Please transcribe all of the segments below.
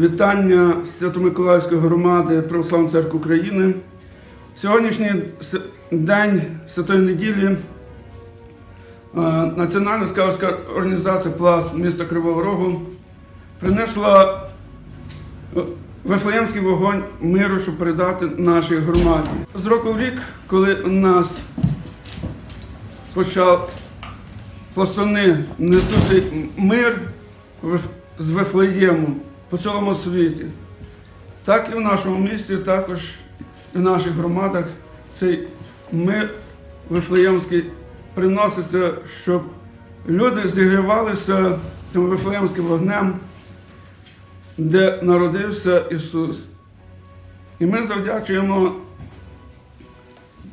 Вітання Свято-Миколаївської громади Православної церкви України. Сьогоднішній день Святої неділі е, Національна скаутська організація Пласт міста Кривого Рогу принесла е, Вифлеємський вогонь миру, щоб передати нашій громаді. З року в рік, коли у нас почав пластуни несуть мир з Вифлеєму по цілому світі. Так і в нашому місті, також і в наших громадах цей мир Вифлеємський приноситься, щоб люди зігрівалися цим Вифлеємським вогнем, де народився Ісус. І ми завдячуємо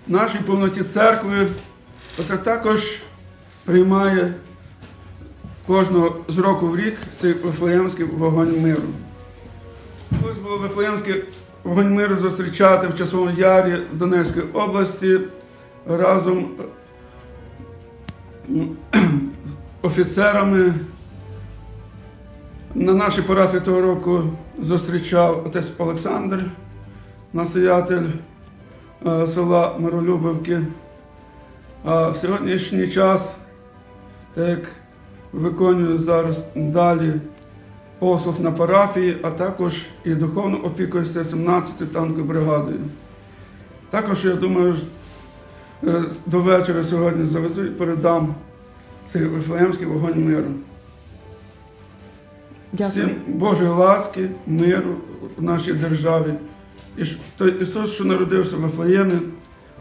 нашій повноті церкви, оце також приймає кожного з року в рік цей Вифлеємський вогонь миру. Ось було Вифлеємський вогонь миру зустрічати в Часовому Ярі Донецької області разом з офіцерами. На нашій парафії того року зустрічав отець Олександр, настоятель е, села Миролюбівки. А в сьогоднішній час, так як виконую зараз далі послуг на парафії, а також і духовно опікуюся 17-ю танковою бригадою. Також, я думаю, е, до вечора сьогодні завезу і передам цей Вифлеємський вогонь миру. Дякую. Всім Божої ласки, миру в нашій державі. І той Ісус, що народився в Вифлеємі,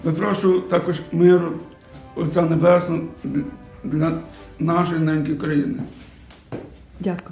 випрошу також миру Отця Небесного для нашої неньки України. Дякую.